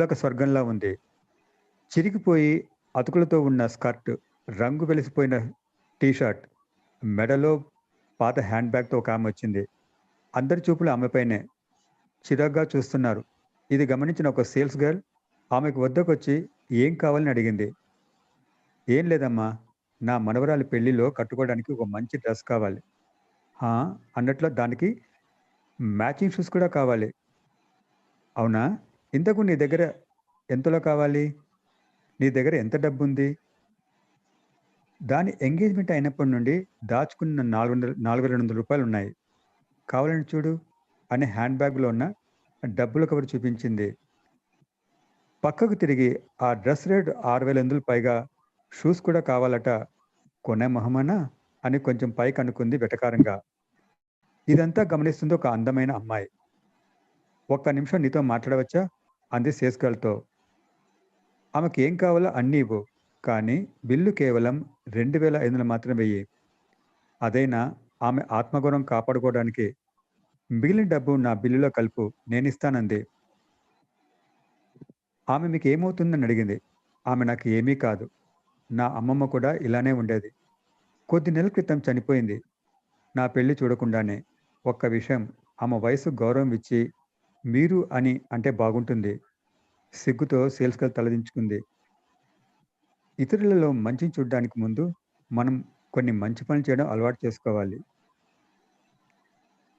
భూలోక స్వర్గంలా ఉంది. చిరిగిపోయి అతుకులతో ఉన్న స్కర్ట్ రంగు వెలిసిపోయిన టీషర్ట్ మెడలో పాత హ్యాండ్ బ్యాగ్తో ఒక ఆమె వచ్చింది. అందరి చూపులు ఆమెపైనే చిరాగ్గా చూస్తున్నారు. ఇది గమనించిన ఒక సేల్స్ గర్ల్ ఆమెకు వద్దకు వచ్చి ఏం కావాలని అడిగింది. ఏం లేదమ్మా నా మనవరాలి పెళ్ళిలో కట్టుకోవడానికి ఒక మంచి డ్రెస్ కావాలి. అన్నట్లో దానికి మ్యాచింగ్ షూస్ కూడా కావాలి. అవునా? ఇంతకు నీ దగ్గర ఎంతలో కావాలి? నీ దగ్గర ఎంత డబ్బు ఉంది దాని ఎంగేజ్మెంట్ అయినప్పటి నుండి దాచుకున్న నాలుగు వందల నాలుగు వేల రెండు వందల రూపాయలు ఉన్నాయి కావాలని చూడు అనే హ్యాండ్ బ్యాగ్లో ఉన్న డబ్బుల కవర్ చూపించింది. పక్కకు తిరిగి ఆ డ్రెస్ రేట్ ఆరు వేల ఎనిమిది పైగా షూస్ కూడా కావాలట. కొనే మహమనా? అని కొంచెం పైకి అనుకుంది వెటకారంగా. ఇదంతా గమనిస్తుంది ఒక అందమైన అమ్మాయి. ఒక్క నిమిషం నీతో మాట్లాడవచ్చా? అంది సేస్గల్తో ఆమెకి ఏం కావాలో అన్నీ ఇవ్వు కానీ బిల్లు కేవలం రెండు వేల ఐదు వందలు మాత్రమే వెయ్యి. అదైనా ఆమె ఆత్మగౌరవం కాపాడుకోవడానికి. మిగిలిన డబ్బు నా బిల్లులో కలుపు నేను ఇస్తానంది ఆమె మీకు ఏమవుతుందని అడిగింది. ఆమె నాకు ఏమీ కాదు. నా అమ్మమ్మ కూడా ఇలానే ఉండేది. కొద్ది నెలల క్రితం చనిపోయింది. నా పెళ్ళి చూడకుండానే. ఒక్క విషయం ఆమె వయసు గౌరవం ఇచ్చి మీరు అని అంటే బాగుంటుంది. సిగ్గుతో సేల్స్ తలదించుకుంది. ఇతరులలో మంచిని చూడడానికి ముందు మనం కొన్ని మంచి పనులు చేయడం అలవాటు చేసుకోవాలి.